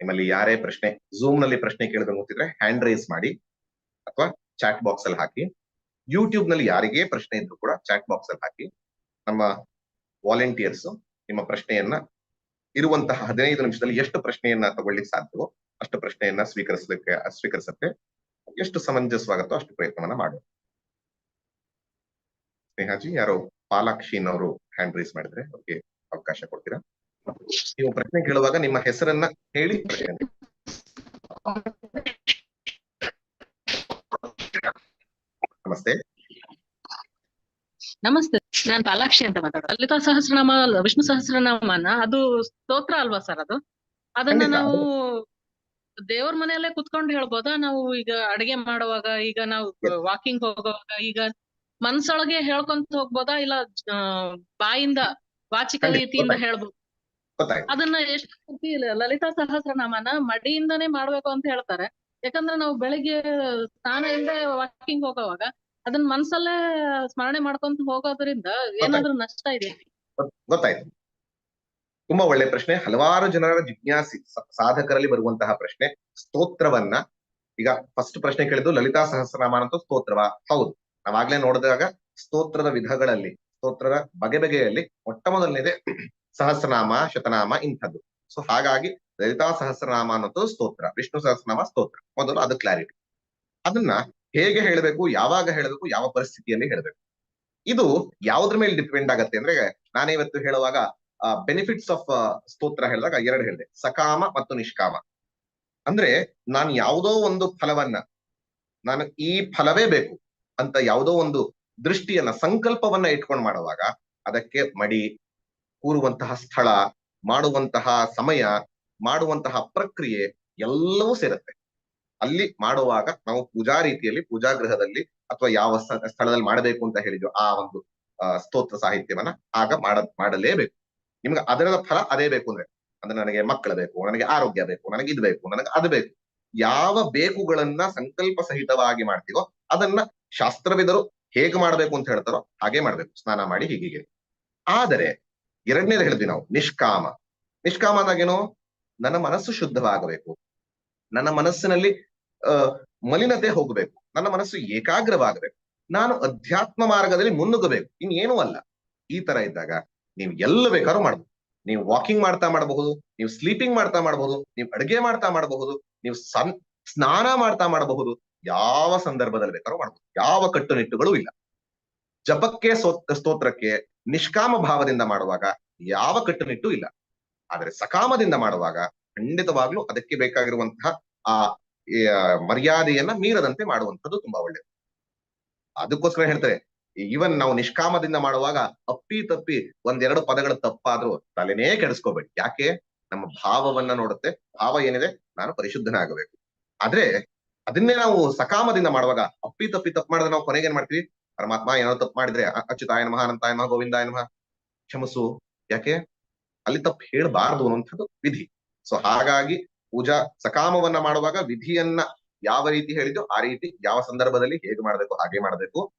ನಿಮ್ಮಲ್ಲಿ ಯಾರೇ ಪ್ರಶ್ನೆ ಝೂಮ್ನಲ್ಲಿ ಪ್ರಶ್ನೆ ಕೇಳಿದ್ರೆ ಗೊತ್ತಿದ್ರೆ ಹ್ಯಾಂಡ್ ರೈಸ್ ಮಾಡಿ ಅಥವಾ ಚಾಟ್ ಬಾಕ್ಸ್ ಅಲ್ಲಿ ಹಾಕಿ. ಯೂಟ್ಯೂಬ್ನಲ್ಲಿ ಯಾರಿಗೇ ಪ್ರಶ್ನೆ ಇದ್ರು ಕೂಡ ಚಾಟ್ ಬಾಕ್ಸ್ ಅಲ್ಲಿ ಹಾಕಿ. ನಮ್ಮ ವಾಲಂಟಿಯರ್ಸ್ ನಿಮ್ಮ ಪ್ರಶ್ನೆಯನ್ನ ಇರುವಂತಹ ಹದಿನೈದು ನಿಮಿಷದಲ್ಲಿ ಎಷ್ಟು ಪ್ರಶ್ನೆಯನ್ನ ತಗೊಳ್ಳಿಕ್ಕೆ ಸಾಧ್ಯವೋ ಅಷ್ಟು ಪ್ರಶ್ನೆಯನ್ನ ಸ್ವೀಕರಿಸಲಿಕ್ಕೆ, ಸ್ವೀಕರಿಸುತ್ತೆ. ಎಷ್ಟು ಸಮಂಜಸವಾಗುತ್ತೋ ಅಷ್ಟು ಪ್ರಯತ್ನವನ್ನ ಮಾಡುವ. ಸ್ನೇಹಾಜಿ, ಯಾರೋ ಪಾಲಾಕ್ಷಿನ್ ಅವರು ಹ್ಯಾಂಡ್ ರೈಸ್ ಮಾಡಿದ್ರೆ ಅವ್ರಿಗೆ ಅವಕಾಶ ಕೊಡ್ತೀರಾ? ನೀವು ಪ್ರಶ್ನೆ ಕೇಳುವಾಗ ನಿಮ್ಮ ಹೆಸರನ್ನ ಹೇಳಿ ನಮಸ್ತೆ. ನಮಸ್ತೆ ನಾನು ಪಾಲಾಕ್ಷಿ ಅಂತ ಮಾತಾಡೋದು. ಲಲಿತಾ ಸಹಸ್ರನಾಮ ಅಲ್ಲ, ವಿಷ್ಣು ಸಹಸ್ರನಾಮನ ಅದು ಸ್ತೋತ್ರ ಅಲ್ವಾ ಸರ್ ಅದು? ಅದನ್ನ ನಾವು ದೇವ್ರ ಮನೆಯಲ್ಲೇ ಕುತ್ಕೊಂಡು ಹೇಳ್ಬೋದಾ? ನಾವು ಈಗ ಅಡಿಗೆ ಮಾಡುವಾಗ ಈಗ ನಾವು ವಾಕಿಂಗ್ ಹೋಗುವಾಗ ಈಗ ಮನ್ಸೊಳಗೆ ಹೇಳ್ಕೊಂತ ಹೋಗ್ಬೋದಾ? ಇಲ್ಲ ಬಾಯಿಂದ ವಾಚಿಕ ರೀತಿಯಿಂದ. ಹೇಳ್ಬೋದು? ಗೊತ್ತಾಯ್ತು. ಅದನ್ನ ಎಷ್ಟು ಲಲಿತಾ ಸಹಸ್ರನಾಮನ ಮಡಿಯಿಂದಾನೇ ಮಾಡ್ಬೇಕು ಅಂತ ಹೇಳ್ತಾರೆ. ಯಾಕಂದ್ರೆ ನಾವು ಬೆಳಿಗ್ಗೆ ಸ್ನಾನ ಇಲ್ಲದೆ ವಾಕಿಂಗ್ ಹೋಗೋವಾಗ ಅದನ್ನ ಮನ್ಸಲ್ಲೇ ಸ್ಮರಣೆ ಮಾಡ್ಕೊಂತ ಹೋಗೋದ್ರಿಂದ ಏನಾದ್ರೂ ನಷ್ಟ ಇದೆ. ಗೊತ್- ಗೊತ್ತಾಯ್ತು. ತುಂಬಾ ಒಳ್ಳೆ ಪ್ರಶ್ನೆ. ಹಲವಾರು ಜನರ ಜಿಜ್ಞಾಸಿ ಸಾಧಕರಲ್ಲಿ ಬರುವಂತಹ ಪ್ರಶ್ನೆ. ಸ್ತೋತ್ರವನ್ನ ಈಗ ಫಸ್ಟ್ ಪ್ರಶ್ನೆ ಕೇಳಿದ್ದು ಲಲಿತಾ ಸಹಸ್ರನಾಮ ಅಂತ ಸ್ತೋತ್ರವ. ಹೌದು. ನಾವಾಗ್ಲೇ ನೋಡಿದಾಗ ಸ್ತೋತ್ರದ ವಿಧಗಳಲ್ಲಿ ಸ್ತೋತ್ರದ ಬಗೆ ಬಗೆಯಲ್ಲಿ ಮೊಟ್ಟ ಮೊದಲನೇದೆ ಸಹಸ್ರನಾಮ, ಶತನಾಮ ಇಂಥದ್ದು. ಸೊ ಹಾಗಾಗಿ ಲಲಿತಾ ಸಹಸ್ರನಾಮ ಅನ್ನೋದು ಸ್ತೋತ್ರ, ವಿಷ್ಣು ಸಹಸ್ರನಾಮ ಸ್ತೋತ್ರ. ಮೊದಲು ಅದು ಕ್ಲಾರಿಟಿ ಅದನ್ನ ಹೇಗೆ ಹೇಳಬೇಕು, ಯಾವಾಗ ಹೇಳಬೇಕು, ಯಾವ ಪರಿಸ್ಥಿತಿಯಲ್ಲಿ ಹೇಳಬೇಕು. ಇದು ಯಾವ್ದ್ರ ಮೇಲೆ ಡಿಪೆಂಡ್ ಆಗತ್ತೆ ಅಂದ್ರೆ ನಾನೇ ಇವತ್ತು ಹೇಳುವಾಗ ಬೆನಿಫಿಟ್ಸ್ ಆಫ್ ಸ್ತೋತ್ರ ಹೇಳಿದಾಗ ಎರಡು ಹೇಳಿದೆ. ಸಕಾಮ ಮತ್ತು ನಿಷ್ಕಾಮ. ಅಂದ್ರೆ ನಾನು ಯಾವುದೋ ಒಂದು ಫಲವನ್ನ, ನಾನು ಈ ಫಲವೇ ಬೇಕು ಅಂತ ಯಾವುದೋ ಒಂದು ದೃಷ್ಟಿಯನ್ನ, ಸಂಕಲ್ಪವನ್ನ ಇಟ್ಕೊಂಡು ಮಾಡುವಾಗ, ಅದಕ್ಕೆ ಮಡಿ ಕೂರುವಂತಹ ಸ್ಥಳ, ಮಾಡುವಂತಹ ಸಮಯ, ಮಾಡುವಂತಹ ಪ್ರಕ್ರಿಯೆ ಎಲ್ಲವೂ ಸೇರುತ್ತೆ. ಅಲ್ಲಿ ಮಾಡುವಾಗ ನಾವು ಪೂಜಾ ರೀತಿಯಲ್ಲಿ, ಪೂಜಾ ಗೃಹದಲ್ಲಿ ಅಥವಾ ಯಾವ ಸ್ಥಳದಲ್ಲಿ ಮಾಡಬೇಕು ಅಂತ ಹೇಳಿದ್ರು ಆ ಒಂದು ಸ್ತೋತ್ರ ಸಾಹಿತ್ಯವನ್ನ ಆಗ ಮಾಡ, ಮಾಡಲೇಬೇಕು. ನಿಮ್ಗೆ ಅದರ ಫಲ ಅದೇ ಬೇಕು ಅಂದ್ರೆ ಅಂದ್ರೆ ನನಗೆ ಮಕ್ಕಳು ಬೇಕು, ನನಗೆ ಆರೋಗ್ಯ ಬೇಕು, ನನಗೆ ಇದು ಬೇಕು, ನನಗೆ ಅದು ಬೇಕು. ಯಾವ ಬೇಕುಗಳನ್ನ ಸಂಕಲ್ಪ ಸಹಿತವಾಗಿ ಮಾಡ್ತೀವೋ ಅದನ್ನ ಶಾಸ್ತ್ರವಿದರು ಹೇಗೆ ಮಾಡ್ಬೇಕು ಅಂತ ಹೇಳ್ತಾರೋ ಹಾಗೆ ಮಾಡ್ಬೇಕು. ಸ್ನಾನ ಮಾಡಿ ಹೀಗೆ ಆದರೆ ಎರಡನೇದು ಹೇಳ್ತೀವಿ ನಾವು, ನಿಷ್ಕಾಮ. ನಿಷ್ಕಾಮ ಅಂದಾಗೇನು? ನನ್ನ ಮನಸ್ಸು ಶುದ್ಧವಾಗಬೇಕು. ನನ್ನ ಮನಸ್ಸಿನಲ್ಲಿ ಮಲಿನತೆ ಹೋಗಬೇಕು. ನನ್ನ ಮನಸ್ಸು ಏಕಾಗ್ರವಾಗಬೇಕು. ನಾನು ಅಧ್ಯಾತ್ಮ ಮಾರ್ಗದಲ್ಲಿ ಮುನ್ನುಗ್ಗಬೇಕು. ಇನ್ನೇನೂ ಅಲ್ಲ. ಈ ತರ ಇದ್ದಾಗ ನೀವು ಎಲ್ಲ ಬೇಕಾದ್ರೂ ಮಾಡಬಹುದು ನೀವು ವಾಕಿಂಗ್ ಮಾಡ್ತಾ ಮಾಡಬಹುದು, ನೀವು ಸ್ಲೀಪಿಂಗ್ ಮಾಡ್ತಾ ಮಾಡಬಹುದು, ನೀವು ಅಡುಗೆ ಮಾಡ್ತಾ ಮಾಡಬಹುದು, ನೀವು ಸನ್, ಸ್ನಾನ ಮಾಡ್ತಾ ಮಾಡಬಹುದು, ಯಾವ ಸಂದರ್ಭದಲ್ಲಿ ಬೇಕಾದ್ರೂ ಮಾಡಬಹುದು ಯಾವ ಕಟ್ಟುನಿಟ್ಟುಗಳು ಇಲ್ಲ. ಜಪಕ್ಕೆ ಸ್ತೋತ್ರಕ್ಕೆ ನಿಷ್ಕಾಮ ಭಾವದಿಂದ ಮಾಡುವಾಗ ಯಾವ ಕಟ್ಟುನಿಟ್ಟು ಇಲ್ಲ. ಆದರೆ ಸಕಾಮದಿಂದ ಮಾಡುವಾಗ ಖಂಡಿತವಾಗ್ಲೂ ಅದಕ್ಕೆ ಬೇಕಾಗಿರುವಂತಹ ಆ ಮರ್ಯಾದೆಯನ್ನ ಮೀರದಂತೆ ಮಾಡುವಂಥದ್ದು ತುಂಬಾ ಒಳ್ಳೆಯದು ಅದಕ್ಕೋಸ್ಕರ ಹೇಳ್ತಾರೆ ಈವನ್ ನಾವು ನಿಷ್ಕಾಮದಿಂದ ಮಾಡುವಾಗ ಅಪ್ಪಿ ತಪ್ಪಿ ಒಂದೆರಡು ಪದಗಳು ತಪ್ಪಾದ್ರೂ ತಲೆನೇ ಕೆಡಿಸ್ಕೋಬೇಡಿ. ಯಾಕೆ? ನಮ್ಮ ಭಾವವನ್ನ ನೋಡುತ್ತೆ. ಭಾವ ಏನಿದೆ? ನಾನು ಪರಿಶುದ್ಧನಾಗಬೇಕು. ಆದ್ರೆ ಅದನ್ನೇ ನಾವು ಸಕಾಮದಿಂದ ಮಾಡುವಾಗ ಅಪ್ಪಿ ತಪ್ಪಿ ತಪ್ಪು ಮಾಡಿದ್ರೆ ನಾವು ಕೊನೆಗೆ ಏನ್ ಮಾಡ್ತೀವಿ? ಪರಮಾತ್ಮ ಏನೋ ತಪ್ಪು ಮಾಡಿದ್ರೆ ಅಚ್ಯುತಾಯ ನಮಃ, ಅನಂತಾಯ ನಮಃ, ಗೋವಿಂದಾಯ ನಮಃ, ಕ್ಷಮಸು. ಯಾಕೆ? ಅಲ್ಲಿ ತಪ್ಪು ಹೇಳಬಾರದು ಅನ್ನುವಂಥದ್ದು ವಿಧಿ. ಸೊ ಹಾಗಾಗಿ ಪೂಜಾ ಸಕಾಮವನ್ನ ಮಾಡುವಾಗ ವಿಧಿಯನ್ನ ಯಾವ ರೀತಿ ಹೇಳಿದ್ಯೋ ಆ ರೀತಿ ಯಾವ ಸಂದರ್ಭದಲ್ಲಿ ಹೇಗೆ ಮಾಡಬೇಕು, ಹಾಗೆ ಮಾಡಬೇಕು.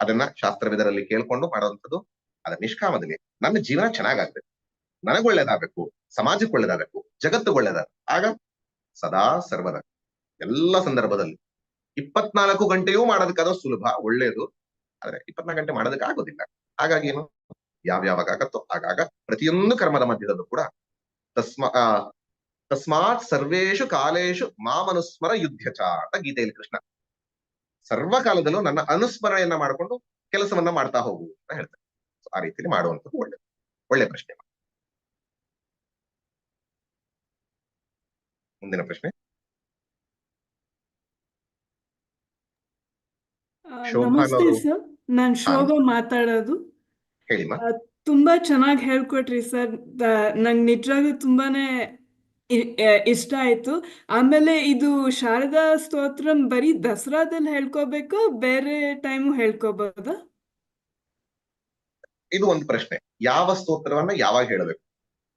ಅದನ್ನ ಶಾಸ್ತ್ರವಿದರಲ್ಲಿ ಕೇಳ್ಕೊಂಡು ಮಾಡುವಂಥದ್ದು ಅದ ನಿಷ್ಕಾಮದಲ್ಲಿ. ನನ್ನ ಜೀವನ ಚೆನ್ನಾಗಾಗ್ಬೇಕು. ನನಗ್ ಒಳ್ಳೇದಾಗಬೇಕು. ಸಮಾಜಕ್ಕೆ ಒಳ್ಳೇದಾಗಬೇಕು. ಜಗತ್ತು ಒಳ್ಳೇದಾಗ ಆಗ ಸದಾ ಸರ್ವದ ಎಲ್ಲ ಸಂದರ್ಭದಲ್ಲಿ ಇಪ್ಪತ್ನಾಲ್ಕು ಗಂಟೆಯೂ ಮಾಡೋದಕ್ಕಾದ ಸುಲಭ, ಒಳ್ಳೇದು. ಆದ್ರೆ ಇಪ್ಪತ್ನಾಲ್ಕು ಗಂಟೆ ಮಾಡೋದಕ್ಕೆ ಆಗೋದಿಲ್ಲ. ಹಾಗಾಗಿ ಏನು? ಯಾವ್ಯಾವಾಗ ಆಗತ್ತೋ ಆಗಾಗ ಪ್ರತಿಯೊಂದು ಕರ್ಮದ ಮಧ್ಯದಲ್ಲೂ ಕೂಡ ತಸ್ಮ ತಸ್ಮಾತ್ ಸರ್ವೇಷು ಕಾಲೇಶು ಮಾಮನುಸ್ಮರ ಯುದ್ಧಚ ಅಂತ ಗೀತೆಯಲ್ಲಿ ಕೃಷ್ಣ. ಸರ್ವ ಕಾಲದಲ್ಲೂ ನನ್ನ ಅನುಸ್ಮರಣೆಯನ್ನ ಮಾಡಿಕೊಂಡು ಕೆಲಸವನ್ನ ಮಾಡ್ತಾ ಹೋಗು ಅಂತ ಹೇಳ್ತಾರೆ. ಆ ರೀತಿಯಲ್ಲಿ ಮಾಡುವಂಥದ್ದು ಒಳ್ಳೆ ಒಳ್ಳೆ ಪ್ರಶ್ನೆ. ಮುಂದಿನ ಪ್ರಶ್ನೆ ಆ, ಶೋಭಾ ನಮಸ್ತೆ ಸರ್. ನಾನ್ ಶೋಭಾ ಮಾತಾಡೋದು. ತುಂಬಾ ಚೆನ್ನಾಗಿ ಹೇಳ್ಕೊಟ್ರಿ ಸರ್. ನಂಗೆ ನಿಜವಾಗ್ಲೂ ತುಂಬಾನೇ ಇಷ್ಟ ಆಯ್ತು. ಆಮೇಲೆ ಇದು ಶಾರದಾ ಸ್ತೋತ್ರ ಬರೀ ದಸರಾದಲ್ಲಿ ಹೇಳ್ಕೋಬೇಕು ಬೇರೆ ಟೈಮ್ ಹೇಳ್ಕೋಬಹುದು ಇದು ಒಂದು ಪ್ರಶ್ನೆ. ಯಾವ ಸ್ತೋತ್ರವನ್ನ ಯಾವಾಗ ಹೇಳಬೇಕು?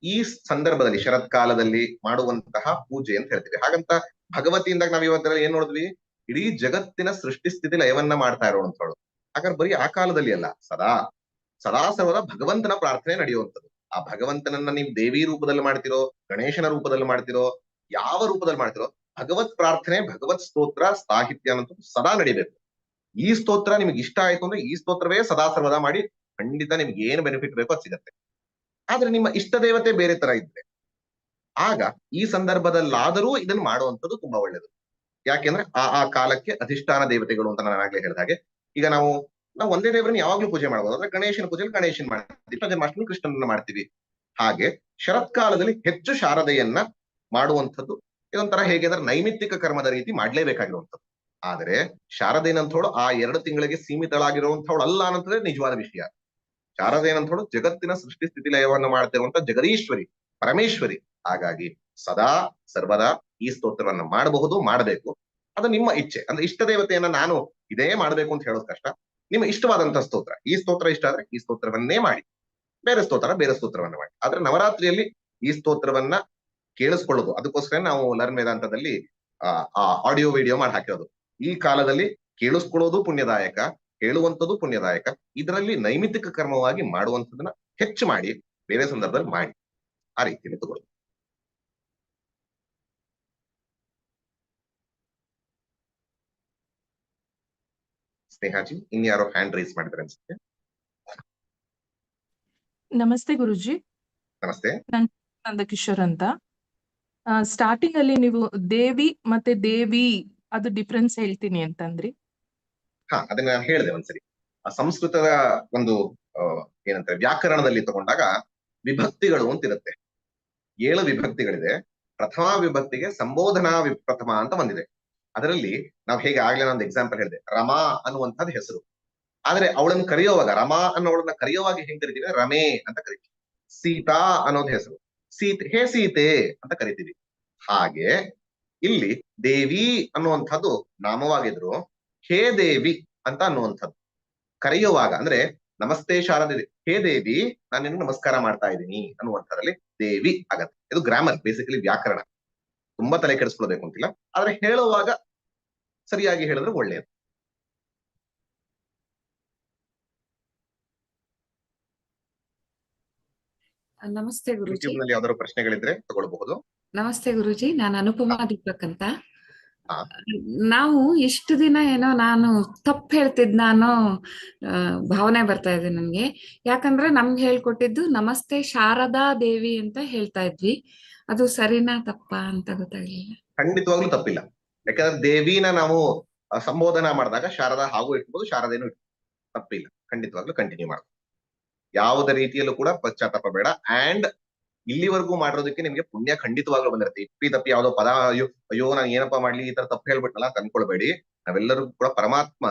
ಈ ಸಂದರ್ಭದಲ್ಲಿ ಶರತ್ಕಾಲದಲ್ಲಿ ಮಾಡುವಂತಹ ಪೂಜೆ ಅಂತ ಹೇಳ್ತೀವಿ. ಹಾಗಂತ ಭಗವತಿಯಿಂದ ನಾವ್ ಇವತ್ತರಲ್ಲಿ ಏನ್ ನೋಡಿದ್ವಿ? ಇಡೀ ಜಗತ್ತಿನ ಸೃಷ್ಟಿ ಸ್ಥಿತಿ ಲಯವನ್ನ ಮಾಡ್ತಾ ಹೇಳೋದು. ಹಾಗಾದ್ರೆ ಬರೀ ಆ ಕಾಲದಲ್ಲಿ ಅಲ್ಲ, ಸದಾ ಸದಾ ಸರ್ವದ ಭಗವಂತನ ಪ್ರಾರ್ಥನೆ ನಡೆಯುವಂಥದ್ದು. ಆ ಭಗವಂತನನ್ನ ನೀವು ದೇವಿ ರೂಪದಲ್ಲಿ ಮಾಡ್ತಿರೋ, ಗಣೇಶನ ರೂಪದಲ್ಲಿ ಮಾಡ್ತಿರೋ, ಯಾವ ರೂಪದಲ್ಲಿ ಮಾಡ್ತಿರೋ, ಭಗವತ್ ಪ್ರಾರ್ಥನೆ, ಭಗವತ್ ಸ್ತೋತ್ರ, ಸಾಹಿತ್ಯ ಅನ್ನೋದು ಸದಾ ನಡಿಬೇಕು. ಈ ಸ್ತೋತ್ರ ನಿಮ್ಗೆ ಇಷ್ಟ ಆಯ್ತು ಅಂದ್ರೆ ಈ ಸ್ತೋತ್ರವೇ ಸದಾ ಸರ್ವದ ಮಾಡಿ ಖಂಡಿತ ನಿಮ್ಗೆ ಏನು ಬೆನಿಫಿಟ್ ಬೇಕೋ ಅದು ಸಿಗತ್ತೆ. ಆದ್ರೆ ನಿಮ್ಮ ಇಷ್ಟ ದೇವತೆ ಬೇರೆ ತರ ಇದ್ರೆ. ಆಗ ಈ ಸಂದರ್ಭದಲ್ಲಾದರೂ ಇದನ್ನು ಮಾಡುವಂಥದ್ದು ತುಂಬಾ ಒಳ್ಳೇದು. ಯಾಕೆಂದ್ರೆ ಆ ಆ ಕಾಲಕ್ಕೆ ಅಧಿಷ್ಠಾನ ದೇವತೆಗಳು ಅಂತ ನಾನು ಆಗ್ಲೇ ಹೇಳಿದ ಹಾಗೆ. ಈಗ ನಾವು ನಾವು ಒಂದೇ ದೇವರನ್ನ ಯಾವಾಗ್ಲೂ ಪೂಜೆ ಮಾಡಬಹುದು ಅಂದ್ರೆ ಗಣೇಶನ ಪೂಜೆಯಲ್ಲಿ ಗಣೇಶನ್ ಮಾಡ್ತೀವಿ. ಜನ್ಮಾಷ್ಟಮಿ ಕೃಷ್ಣನನ್ನ ಮಾಡ್ತೀವಿ. ಹಾಗೆ ಶರತ್ಕಾಲದಲ್ಲಿ ಹೆಚ್ಚು ಶಾರದೆಯನ್ನ ಮಾಡುವಂಥದ್ದು ಇದೊಂಥರ ಹೇಗೆ ಅಂದ್ರೆ ನೈಮಿತ್ತಿಕ ಕರ್ಮದ ರೀತಿ ಮಾಡ್ಲೇಬೇಕಾಗಿರುವಂಥದ್ದು. ಆದರೆ ಶಾರದೇನಂಥವಳು ಆ ಎರಡು ತಿಂಗಳಿಗೆ ಸೀಮಿತಳಾಗಿರುವಂಥವಳು ಅಲ್ಲ ಅನ್ನೋದೇ ನಿಜವಾದ ವಿಷಯ. ಶಾರದೇನಂಥವಳು ಜಗತ್ತಿನ ಸೃಷ್ಟಿ ಸ್ಥಿತಿ ಲಯವನ್ನು ಮಾಡ್ತಿರುವಂತ ಜಗದೀಶ್ವರಿ, ಪರಮೇಶ್ವರಿ. ಹಾಗಾಗಿ ಸದಾ ಸರ್ವದಾ ಈ ಸ್ತೋತ್ರವನ್ನು ಮಾಡಬಹುದು, ಮಾಡಬೇಕು. ಅದು ನಿಮ್ಮ ಇಚ್ಛೆ. ಅಂದ್ರೆ ಇಷ್ಟ ದೇವತೆಯನ್ನ ನಾನು ಇದೇ ಮಾಡಬೇಕು ಅಂತ ಹೇಳೋದು ಕಷ್ಟ. ನಿಮ್ಮ ಇಷ್ಟವಾದಂತ ಸ್ತೋತ್ರ. ಈ ಸ್ತೋತ್ರ ಇಷ್ಟ ಆದ್ರೆ ಈ ಸ್ತೋತ್ರವನ್ನೇ ಮಾಡಿ. ಬೇರೆ ಸ್ತೋತ್ರ, ಬೇರೆ ಸ್ತೋತ್ರವನ್ನ ಮಾಡಿ. ಆದ್ರೆ ನವರಾತ್ರಿಯಲ್ಲಿ ಈ ಸ್ತೋತ್ರವನ್ನ ಕೇಳಿಸ್ಕೊಳ್ಳೋದು. ಅದಕ್ಕೋಸ್ಕರ ನಾವು ಲರ್ನ್ ವೇದಾಂತದಲ್ಲಿ, ಆ ಆಡಿಯೋ ವಿಡಿಯೋ ಮಾಡಿ ಹಾಕಿರೋದು. ಈ ಕಾಲದಲ್ಲಿ ಕೇಳಿಸ್ಕೊಳ್ಳೋದು ಪುಣ್ಯದಾಯಕ, ಹೇಳುವಂಥದ್ದು ಪುಣ್ಯದಾಯಕ. ಇದರಲ್ಲಿ ನೈಮಿತಿಕ ಕರ್ಮವಾಗಿ ಮಾಡುವಂಥದ್ದನ್ನ ಹೆಚ್ಚು ಮಾಡಿ, ಬೇರೆ ಸಂದರ್ಭದಲ್ಲಿ ಮಾಡಿ. ಆ ರೀತಿಯಲ್ಲಿ ತಗೊಳ್ಳೋದು. ಸ್ನೇಹಾಜಿ ಇನ್ಯಾರೋ ಹ್ಯಾಂಡ್ ರೈಸ್ ಮಾಡಿದ್ರೆ ಅನ್ಸುತ್ತೆ? ನಮಸ್ತೆ ಗುರುಜಿ. ನಮಸ್ತೆ. ನಂದಕಿಶೋರ್ ಅಂತ. ಸ್ಟಾರ್ಟಿಂಗ್ ಅಲ್ಲಿ ನೀವು ದೇವಿ ಮತ್ತೆ ದೇವಿ ಅದು ಡಿಫ್ರೆನ್ಸ್ ಹೇಳ್ತೀನಿ ಅಂತಂದ್ರಿ? ಹಾ ಅದನ್ನ ನಾನು ಹೇಳಿದೆ ಒಂದ್ಸರಿ. ಆ ಸಂಸ್ಕೃತದ ಒಂದು ಏನಂತಾರೆ ವ್ಯಾಕರಣದಲ್ಲಿ ತಗೊಂಡಾಗ ವಿಭಕ್ತಿಗಳು ಅಂತ ಇರುತ್ತೆ ಏಳು ವಿಭಕ್ತಿಗಳಿದೆ. ಪ್ರಥಮ ವಿಭಕ್ತಿಗೆ ಸಂಬೋಧನಾ ಪ್ರಥಮ ಅಂತ ಬಂದಿದೆ. ಅದರಲ್ಲಿ ನಾವು ಹೇಗೆ ಆಗ್ಲೇ ಒಂದು ಎಕ್ಸಾಂಪಲ್ ಹೇಳಿದೆ. ರಮಾ ಅನ್ನುವಂಥದ್ದು ಹೆಸರು. ಆದ್ರೆ ಅವಳನ್ನು ಕರೆಯುವಾಗ, ರಮಾ ಅನ್ನೋಳನ್ನ ಕರೆಯುವಾಗ ಹೆಂಗ್ ಕರಿತೀವಿ? ರಮೇ ಅಂತ ಕರಿತೀವಿ. ಸೀತಾ ಅನ್ನೋದು ಹೆಸರು. ಸೀತೆ, ಹೇ ಸೀತೆ ಅಂತ ಕರಿತೀವಿ. ಹಾಗೆ ಇಲ್ಲಿ ದೇವಿ ಅನ್ನುವಂಥದ್ದು ನಾಮವಾಗಿದ್ರು. ಹೇ ದೇವಿ ಅಂತ ಅನ್ನುವಂಥದ್ದು. ಕರೆಯುವಾಗ ಅಂದ್ರೆ ನಮಸ್ತೆ ಶಾರದೆ ಹೇ ದೇವಿ, ನಾನು ನಿನ್ನ ನಮಸ್ಕಾರ ಮಾಡ್ತಾ ಇದ್ದೀನಿ ಅನ್ನುವಂಥದ್ರಲ್ಲಿ ದೇವಿ ಆಗತ್ತೆ. ಇದು ಗ್ರಾಮರ್ ಬೇಸಿಕಲಿ ವ್ಯಾಕರಣ. ತುಂಬಾ ತಲೆ ಕೆಡಿಸ್ಕೊಳ್ಬೇಕು ಅಂತಿಲ್ಲ. ಆದ್ರೆ ಹೇಳುವಾಗ ಸರಿಯಾಗಿ ಹೇಳಿದ್ರೆ ಒಳ್ಳೆಯದು ನಮಸ್ತೆ ಗುರುಜಿ. ಯಾವ್ದಾದ್ರು ಪ್ರಶ್ನೆಗಳಿದ್ರೆ ತಗೊಳ್ಬಹುದು. ನಮಸ್ತೆ ಗುರುಜಿ ನಾನು ಅನುಪಮಾ ದೀಪಕ್ ಅಂತ. ನಾವು ಇಷ್ಟು ದಿನ ಏನೋ ನಾನು ತಪ್ಪು ಹೇಳ್ತಿದ್ನ ಅನ್ನೋ ಆ, ಭಾವನೆ ಬರ್ತಾ ಇದೆ ನನ್ಗೆ. ಯಾಕಂದ್ರೆ ನಮ್ಗೆ ಹೇಳ್ಕೊಟ್ಟಿದ್ದು ನಮಸ್ತೆ ಶಾರದಾ ದೇವಿ ಅಂತ ಹೇಳ್ತಾ ಇದ್ವಿ. ಅದು ಸರಿನಾ ತಪ್ಪಾ ಅಂತ ಗೊತ್ತಾಗ್ಲಿಲ್ಲ. ಖಂಡಿತವಾಗ್ಲೂ ತಪ್ಪಿಲ್ಲ. ಯಾಕಂದ್ರೆ ದೇವಿನ ನಾವು ಸಂಬೋಧನ ಮಾಡಿದಾಗ ಶಾರದಾ ಹಾಗೂ ಇಟ್ಬೋದು, ಶಾರದೇನು ತಪ್ಪಿಲ್ಲ. ಖಂಡಿತವಾಗ್ಲೂ ಕಂಟಿನ್ಯೂ ಮಾಡ್ಬೋದು ಯಾವುದೇ ರೀತಿಯಲ್ಲೂ ಕೂಡ ಪಶ್ಚಾತ್ತಾಪ ಬೇಡ. ಅಂಡ್ ಇಲ್ಲಿವರೆಗೂ ಮಾಡಿರೋದಕ್ಕೆ ನಿಮ್ಗೆ ಪುಣ್ಯ ಖಂಡಿತವಾಗ್ಲೂ ಬಂದಿರುತ್ತೆ. ಇಪ್ಪಿ ತಪ್ಪಿ ಯಾವ್ದೋ ಪದ, ಅಯ್ಯೋ ಅಯ್ಯೋ, ನಾನು ಏನಪ್ಪಾ ಮಾಡ್ಲಿ ಈ ತರ ತಪ್ಪು ಹೇಳ್ಬಿಟ್ನಲ್ಲ ಅಂತ ಅನ್ಕೊಳ್ಬೇಡಿ. ನಾವೆಲ್ಲರೂ ಕೂಡ ಪರಮಾತ್ಮ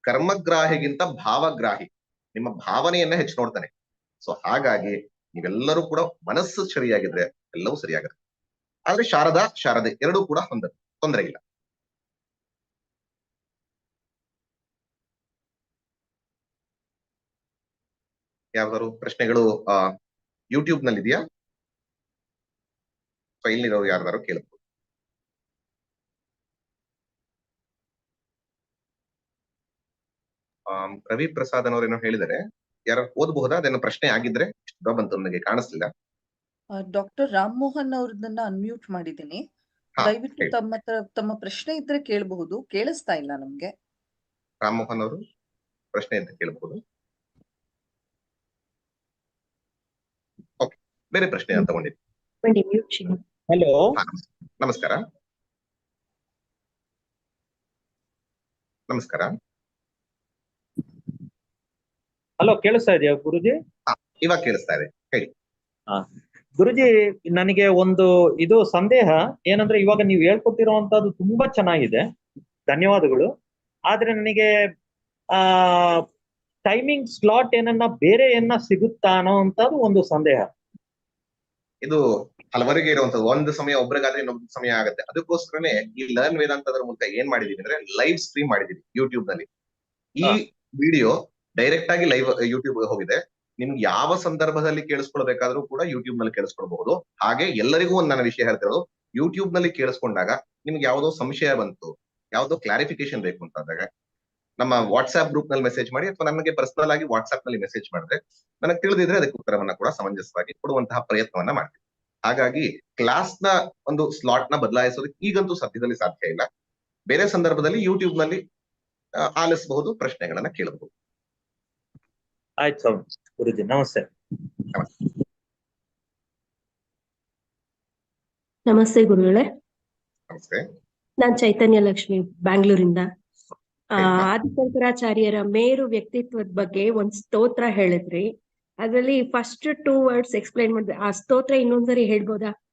ಕರ್ಮಗ್ರಾಹಿಗಿಂತ ಭಾವಗ್ರಾಹಿ. ನಿಮ್ಮ ಭಾವನೆಯನ್ನ ಹೆಚ್ಚು ನೋಡ್ತಾನೆ. ಸೊ ಹಾಗಾಗಿ ನೀವೆಲ್ಲರೂ ಕೂಡ ಮನಸ್ಸು ಸರಿಯಾಗಿದ್ರೆ ಎಲ್ಲವೂ ಸರಿಯಾಗುತ್ತೆ ಆದ್ರೆ ಶಾರದಾ, ಶಾರದೆ ಎರಡೂ ಕೂಡ ಹೊಂದ ತೊಂದರೆ ಇಲ್ಲ. ಯಾವ್ದಾದ್ರು ಪ್ರಶ್ನೆಗಳು ಯೂಟ್ಯೂಬ್ನಲ್ಲಿ ಇದೆಯಾ ಇಲ್ಲಿರೋರು ಯಾರ್ದಾರು ಕೇಳಬಹುದು ರವಿ ಪ್ರಸಾದ್ ಅನ್ನೋರೇನೋ ಹೇಳಿದರೆ ಯಾರು ಓದಬಹುದಾ? ಅದನ್ನ ಪ್ರಶ್ನೆ ಆಗಿದ್ರೆ ಬಂತು ನನಗೆ ಕಾಣಿಸ್ಲಿಲ್ಲ. ಡಾಕ್ಟರ್ ರಾಮ್ ಮೋಹನ್ ಅವ್ರದನ್ನ ಅನ್ಮ್ಯೂಟ್ ಮಾಡಿದ್ದೀನಿ. ದಯವಿಟ್ಟು ತಮ್ಮ ತಮ್ಮ ಪ್ರಶ್ನೆ ಇದ್ರೆ ಕೇಳಬಹುದು. ಕೇಳಿಸ್ತಾ ಇಲ್ಲ ನಮ್ಗೆ. ರಾಮ್ ಮೋಹನ್ ಅವರು ಪ್ರಶ್ನೆ ಇದ್ರೆ ಕೇಳಬಹುದು. ಓಕೆ ಬೇರೆ ಪ್ರಶ್ನೆ ಅಂತ ತಗೊಂಡಿದ್ದೀನಿ ಹಲೋ ನಮಸ್ಕಾರ. ನಮಸ್ಕಾರ. ಹಲೋ ಕೇಳಿಸ್ತಾ ಇದೆಯಾ ಗುರುಜಿ? ಇವಾಗ ಕೇಳಿಸ್ತಾ ಇದೆ. ಗುರುಜಿ ನನಗೆ ಒಂದು ಇದು ಸಂದೇಹ. ಏನಂದ್ರೆ ಇವಾಗ ನೀವು ಹೇಳ್ಕೊತಿರುವಂತಹದ್ದು ತುಂಬಾ ಚೆನ್ನಾಗಿದೆ. ಧನ್ಯವಾದಗಳು. ಆದ್ರೆ ನನಗೆ ಆ ಟೈಮಿಂಗ್ ಸ್ಲಾಟ್ ಏನನ್ನ ಬೇರೆ ಏನ ಸಿಗುತ್ತಾ ಅನ್ನೋ ಅಂತದ್ದು ಒಂದು ಸಂದೇಹ. ಇದು ಹಲವರಿಗೆ ಇರುವಂತದ್ದು ಒಂದು ಸಮಯ ಒಬ್ರಿಗಾದ್ರೆ ಇನ್ನೊಂದು ಸಮಯ ಆಗುತ್ತೆ. ಅದಕ್ಕೋಸ್ಕರನೇ ಈ ಲರ್ನ್ ವೇದಾಂತದ ಮೂಲಕ ಏನ್ ಮಾಡಿದೀವಿ ಅಂದ್ರೆ ಲೈವ್ ಸ್ಟ್ರೀಮ್ ಮಾಡಿದೀವಿ ಯೂಟ್ಯೂಬ್ನಲ್ಲಿ. ಈ ವಿಡಿಯೋ ಡೈರೆಕ್ಟ್ ಆಗಿ ಲೈವ್ ಯೂಟ್ಯೂಬ್ ಹೋಗಿದೆ. ನಿಮ್ಗೆ ಯಾವ ಸಂದರ್ಭದಲ್ಲಿ ಕೇಳಿಸ್ಕೊಳ್ಬೇಕಾದ್ರೂ ಕೂಡ ಯೂಟ್ಯೂಬ್ನಲ್ಲಿ ಕೇಳಿಸ್ಕೊಳ್ಬಹುದು. ಹಾಗೆ ಎಲ್ಲರಿಗೂ ಒಂದು ನನ್ನ ವಿಷಯ ಹೇಳ್ತಿರೋದು ಯೂಟ್ಯೂಬ್ನಲ್ಲಿ ಕೇಳಿಸ್ಕೊಂಡಾಗ ನಿಮ್ಗೆ ಯಾವ್ದೋ ಸಂಶಯ ಬಂತು, ಯಾವ್ದೋ ಕ್ಲಾರಿಫಿಕೇಶನ್ ಬೇಕು ಅಂತಾದಾಗ ನಮ್ಮ ವಾಟ್ಸ್ಆಪ್ ಗ್ರೂಪ್ನಲ್ಲಿ ಮೆಸೇಜ್ ಮಾಡಿ ಅಥವಾ ನನಗೆ ಪರ್ಸನಲ್ ಆಗಿ ವಾಟ್ಸ್ಆಪ್ನಲ್ಲಿ ಮೆಸೇಜ್ ಮಾಡಿದ್ರೆ ನನಗೆ ತಿಳಿದಿದ್ರೆ ಅದಕ್ಕೆ ಉತ್ತರವನ್ನ ಕೂಡ ಸಮಂಜಸವಾಗಿ ಕೊಡುವಂತಹ ಪ್ರಯತ್ನವನ್ನ ಮಾಡ್ತೀವಿ ಹಾಗಾಗಿ ಕ್ಲಾಸ್ನ ಒಂದು ಸ್ಲಾಟ್ನ ಬದಲಾಯಿಸೋದಕ್ಕೆ ಈಗಂತೂ ಸದ್ಯದಲ್ಲಿ ಸಾಧ್ಯ ಇಲ್ಲ. ಬೇರೆ ಸಂದರ್ಭದಲ್ಲಿ ಯೂಟ್ಯೂಬ್ನಲ್ಲಿ ಆಲಿಸಬಹುದು, ಪ್ರಶ್ನೆಗಳನ್ನ ಕೇಳಬಹುದು. ಆಯ್ತು ಗುರುಜಿ ನಮಸ್ತೆ. ನಮಸ್ತೆ ಗುರುಗಳೇ. ನಮಸ್ತೆ. ನಾನ್ ಚೈತನ್ಯ ಲಕ್ಷ್ಮಿ ಬ್ಯಾಂಗ್ಳೂರಿಂದ. ಆ, ಆದಿಶಂಕರಾಚಾರ್ಯರ ಮೇರು ವ್ಯಕ್ತಿತ್ವದ ಬಗ್ಗೆ ಒಂದ್ ಸ್ತೋತ್ರ ಹೇಳಿದ್ರಿ. ಅದ್ರಲ್ಲಿ ಫಸ್ಟ್ ಟೂ ವರ್ಡ್ಸ್ ಎಕ್ಸ್ಪ್ಲೈನ್ ಮಾಡಿದ್ರಿ ಆ ಸ್ತೋತ್ರ ಇನ್ನೊಂದ್ಸರಿ ಹೇಳ್ಬೋದಾ?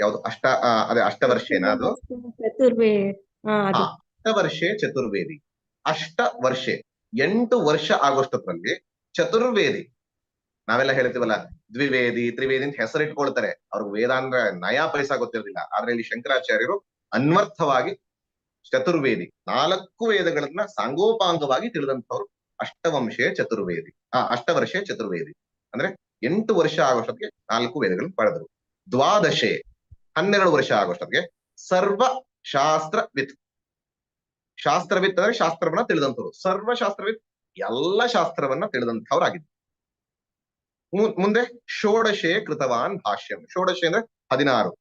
ಯಾವ್ದು? ಅಷ್ಟ ಅದೇ ಅಷ್ಟವರ್ಷೇನ ಅದು? ಚತುರ್ವೇ. ಅಷ್ಟವರ್ಷೆ ಚತುರ್ವೇದಿ. ಅಷ್ಟ ವರ್ಷೆ ಎಂಟು ವರ್ಷ ಆಗೋಷ್ಟರಲ್ಲಿ ಚತುರ್ವೇದಿ. ನಾವೆಲ್ಲ ಹೇಳ್ತೀವಲ್ಲ, ದ್ವಿವೇದಿ, ತ್ರಿವೇದಿ ಅಂತ ಹೆಸರಿಟ್ಕೊಳ್ತಾರೆ. ಅವ್ರಿಗೆ ವೇದ ಅಂದ್ರೆ ನಯಾ ಪೈಸಾ ಗೊತ್ತಿರೋದಿಲ್ಲ ಆದ್ರೆ ಇಲ್ಲಿ ಶಂಕರಾಚಾರ್ಯರು ಅನ್ವರ್ಥವಾಗಿ ಚತುರ್ವೇದಿ, ನಾಲ್ಕು ವೇದಗಳನ್ನ ಸಾಂಗೋಪಾಂಗವಾಗಿ ತಿಳಿದಂಥವ್ರು ಅಷ್ಟವಂಶೇ ಚತುರ್ವೇದಿ. ಆ, ಅಷ್ಟವರ್ಷೇ ಚತುರ್ವೇದಿ. ಅಂದ್ರೆ ಎಂಟು ವರ್ಷ ಆಗೋಷ್ಟೊತ್ತಿಗೆ ನಾಲ್ಕು ವೇದಗಳನ್ನು ಪಡೆದರು. ದ್ವಾದಶೆ, ಹನ್ನೆರಡು ವರ್ಷ ಆಗೋಷ್ಟೊತ್ತಿಗೆ ಸರ್ವ ಶಾಸ್ತ್ರವಿತ್. ಶಾಸ್ತ್ರವಿತ್ ಅಂದ್ರೆ ಶಾಸ್ತ್ರವನ್ನ ತಿಳಿದಂಥವ್ರು. ಸರ್ವ ಶಾಸ್ತ್ರವಿತ್ ಎಲ್ಲ ಶಾಸ್ತ್ರವನ್ನ ತಿಳಿದಂಥವ್ರಾಗಿದ್ರು ಮು- ಮುಂದೆ ಷೋಡಶೆ ಕೃತವಾನ್ ಭಾಷ್ಯಂ. ಷೋಡಶೆ ಅಂದ್ರೆ ಹದಿನಾರು.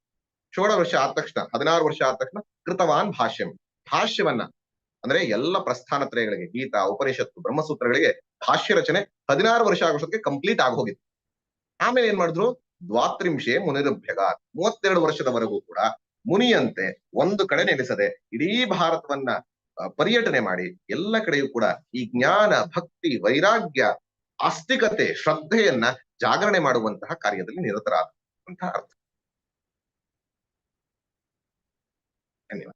ಷೋಡ ವರ್ಷ ಆದ ತಕ್ಷಣ, ಹದಿನಾರು ವರ್ಷ ಆದ ತಕ್ಷಣ ಕೃತವಾನ್ ಭಾಷ್ಯಂ. ಭಾಷ್ಯವನ್ನ ಅಂದ್ರೆ ಎಲ್ಲ ಪ್ರಸ್ಥಾನತ್ರಯಗಳಿಗೆ, ಗೀತಾ, ಉಪನಿಷತ್ತು, ಬ್ರಹ್ಮಸೂತ್ರಗಳಿಗೆ ಭಾಷ್ಯ ರಚನೆ ಹದಿನಾರು ವರ್ಷ ಆಗೋಷ್ಟಕ್ಕೆ ಕಂಪ್ಲೀಟ್ ಆಗೋಗಿತ್ತು ಆಮೇಲೆ ಏನ್ ಮಾಡಿದ್ರು? ದ್ವಾತ್ರಿಂಶೆ ಮುನಿರುಭ್ಯಗ ಮೂವತ್ತೆರಡು ವರ್ಷದವರೆಗೂ ಕೂಡ ಮುನಿಯಂತೆ ಒಂದು ಕಡೆ ನೆಲೆಸದೆ ಇಡೀ ಭಾರತವನ್ನ ಪರ್ಯಟನೆ ಮಾಡಿ ಎಲ್ಲ ಕಡೆಯೂ ಕೂಡ ಈ ಜ್ಞಾನ ಭಕ್ತಿ ವೈರಾಗ್ಯ ಆಸ್ತಿಕತೆ ಶ್ರದ್ಧೆಯನ್ನ ಜಾಗರಣೆ ಮಾಡುವಂತಹ ಕಾರ್ಯದಲ್ಲಿ ನಿರತರಾದಂತಹ ಅರ್ಥ. ಧನ್ಯವಾದ.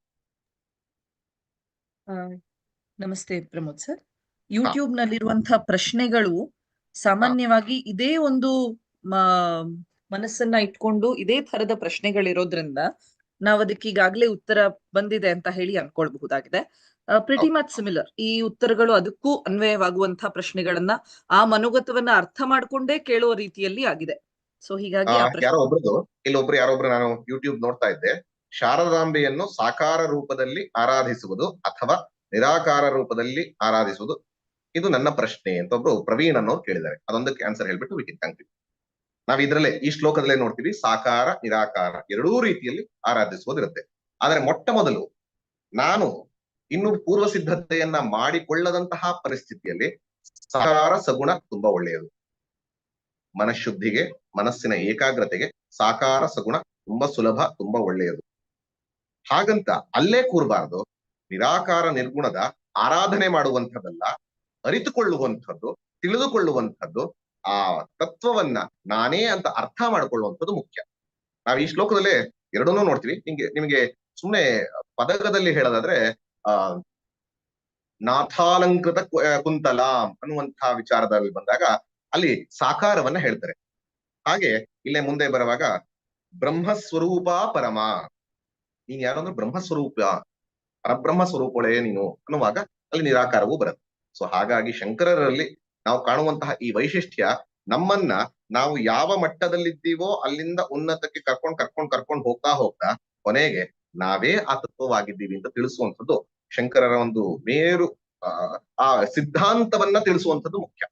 ನಮಸ್ತೆ ಪ್ರಮೋದ್ ಸರ್. ಯೂಟ್ಯೂಬ್ ನಲ್ಲಿರುವಂತಹ ಪ್ರಶ್ನೆಗಳು ಸಾಮಾನ್ಯವಾಗಿ ಇದೇ ಒಂದು ಮನಸ್ಸನ್ನ ಇಟ್ಕೊಂಡು ಇದೇ ತರದ ಪ್ರಶ್ನೆಗಳಿರೋದ್ರಿಂದ ನಾವು ಅದಕ್ಕೆ ಈಗಾಗಲೇ ಉತ್ತರ ಬಂದಿದೆ ಅಂತ ಹೇಳಿ ಅನ್ಕೊಳ್ಬಹುದಾಗಿದೆ. ಪ್ರಿಟಿ ಮಚ್ ಸಿಮಿಲರ್ ಈ ಉತ್ತರಗಳು ಅದಕ್ಕೂ ಅನ್ವಯವಾಗುವಂತಹ ಪ್ರಶ್ನೆಗಳನ್ನ ಆ ಮನೋಗತವನ್ನ ಅರ್ಥ ಮಾಡ್ಕೊಂಡೇ ಕೇಳುವ ರೀತಿಯಲ್ಲಿ ಆಗಿದೆ. ಸೊ ಹೀಗಾಗಿ ಯಾರೋ ಇಲ್ಲೊಬ್ರು ಯಾರೊಬ್ರು ನಾನು ಯೂಟ್ಯೂಬ್ ನೋಡ್ತಾ ಇದ್ದೆ. ಶಾರದಾಂಬೆಯನ್ನು ಸಾಕಾರ ರೂಪದಲ್ಲಿ ಆರಾಧಿಸುವುದು ಅಥವಾ ನಿರಾಕಾರ ರೂಪದಲ್ಲಿ ಆರಾಧಿಸುವುದು? ಇದು ನನ್ನ ಪ್ರಶ್ನೆ ಅಂತ ಒಬ್ರು ಪ್ರವೀಣ್ ಅನ್ನೋರು ಕೇಳಿದ್ದಾರೆ. ಅದೊಂದಕ್ಕೆ ಆನ್ಸರ್ ಹೇಳ್ಬಿಟ್ಟು ವಿಕಿನ್ ಥ್ಯಾಂಕ್ ಯು ನಾವ್ ಇದ್ರಲ್ಲೇ ಈ ಶ್ಲೋಕದಲ್ಲೇ ನೋಡ್ತೀವಿ ಸಾಕಾರ ನಿರಾಕಾರ ಎರಡೂ ರೀತಿಯಲ್ಲಿ ಆರಾಧಿಸುವುದಿರುತ್ತೆ ಆದ್ರೆ ಮೊಟ್ಟ ಮೊದಲು ನಾನು ಇನ್ನು ಪೂರ್ವ ಸಿದ್ಧತೆಯನ್ನ ಮಾಡಿಕೊಳ್ಳದಂತಹ ಪರಿಸ್ಥಿತಿಯಲ್ಲಿ ಸಾಕಾರ ಸಗುಣ ತುಂಬಾ ಒಳ್ಳೆಯದು. ಮನಃಶುದ್ಧಿಗೆ, ಮನಸ್ಸಿನ ಏಕಾಗ್ರತೆಗೆ ಸಾಕಾರ ಸಗುಣ ತುಂಬಾ ಸುಲಭ, ತುಂಬಾ ಒಳ್ಳೆಯದು. ಹಾಗಂತ ಅಲ್ಲೇ ಕೂರಬಾರ್ದು. ನಿರಾಕಾರ ನಿರ್ಗುಣದ ಆರಾಧನೆ ಮಾಡುವಂಥದ್ದಲ್ಲ, ಅರಿತುಕೊಳ್ಳುವಂಥದ್ದು, ತಿಳಿದುಕೊಳ್ಳುವಂಥದ್ದು, ಆ ತತ್ವವನ್ನ ನಾನೇ ಅಂತ ಅರ್ಥ ಮಾಡಿಕೊಳ್ಳುವಂಥದ್ದು ಮುಖ್ಯ. ನಾವು ಈ ಶ್ಲೋಕದಲ್ಲೇ ಎರಡನ್ನೂ ನೋಡ್ತೀವಿ. ನಿಮ್ಗೆ ನಿಮಗೆ ಸುಮ್ಮನೆ ಪದಕದಲ್ಲಿ ಹೇಳೋದಾದ್ರೆ ನಾಥಾಲಂಕೃತ ಕುಂತಲಾಂ ಅನ್ನುವಂತಹ ವಿಚಾರದಲ್ಲಿ ಬಂದಾಗ ಅಲ್ಲಿ ಸಾಕಾರವನ್ನ ಹೇಳ್ತಾರೆ. ಹಾಗೆ ಇಲ್ಲೇ ಮುಂದೆ ಬರುವಾಗ ಬ್ರಹ್ಮಸ್ವರೂಪ ಪರಮ. ನೀನ್ ಯಾರು ಅಂದ್ರೆ ಬ್ರಹ್ಮಸ್ವರೂಪ ಪರಬ್ರಹ್ಮ ಸ್ವರೂಪಗಳೇ ನೀನು ಅನ್ನುವಾಗ ಅಲ್ಲಿ ನಿರಾಕಾರವೂ ಬರುತ್ತೆ. ಸೊ ಹಾಗಾಗಿ ಶಂಕರರಲ್ಲಿ ನಾವು ಕಾಣುವಂತಹ ಈ ವೈಶಿಷ್ಟ್ಯ ನಮ್ಮನ್ನ ನಾವು ಯಾವ ಮಟ್ಟದಲ್ಲಿದ್ದೀವೋ ಅಲ್ಲಿಂದ ಉನ್ನತಕ್ಕೆ ಕರ್ಕೊಂಡ್ ಕರ್ಕೊಂಡ್ ಕರ್ಕೊಂಡ್ ಹೋಗ್ತಾ ಹೋಗ್ತಾ ಕೊನೆಗೆ ನಾವೇ ಆ ತತ್ವವಾಗಿದ್ದೀವಿ ಅಂತ ತಿಳಿಸುವಂಥದ್ದು ಶಂಕರರ ಒಂದು ಮೇರು ಆ, ಸಿದ್ಧಾಂತವನ್ನ ತಿಳಿಸುವಂಥದ್ದು ಮುಖ್ಯ.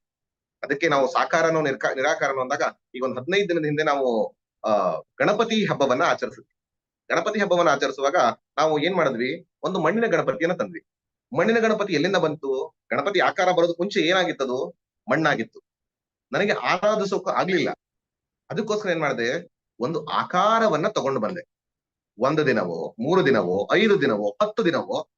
ಅದಕ್ಕೆ ನಾವು ಸಾಕಾರನೋ ನಿರ್ಕಾ ನಿರಾಕಾರನೋ ಅಂದಾಗ ಈಗ ಒಂದು ಹದಿನೈದು ದಿನದ ಹಿಂದೆ ನಾವು ಆ ಗಣಪತಿ ಹಬ್ಬವನ್ನ ಆಚರಿಸಿದ್ವಿ. ಗಣಪತಿ ಹಬ್ಬವನ್ನ ಆಚರಿಸುವಾಗ ನಾವು ಏನ್ ಮಾಡಿದ್ವಿ? ಒಂದು ಮಣ್ಣಿನ ಗಣಪತಿಯನ್ನ ತಂದ್ವಿ. ಮಣ್ಣಿನ ಗಣಪತಿ ಎಲ್ಲಿಂದ ಬಂತು? ಗಣಪತಿ ಆಕಾರ ಬರೋದು ಮುಂಚೆ ಏನಾಗಿತ್ತದು? ಮಣ್ಣಾಗಿತ್ತು. ನನಗೆ ಆರಾಧಿಸೋಕೆ ಆಗ್ಲಿಲ್ಲ. ಅದಕ್ಕೋಸ್ಕರ ಏನ್ ಮಾಡಿದೆ? ಒಂದು ಆಕಾರವನ್ನ ತಗೊಂಡು ಬಂದೆ. ಒಂದು ದಿನವೋ ಮೂರು ದಿನವೋ ಐದು ದಿನವೋ ಹತ್ತು ದಿನವೋ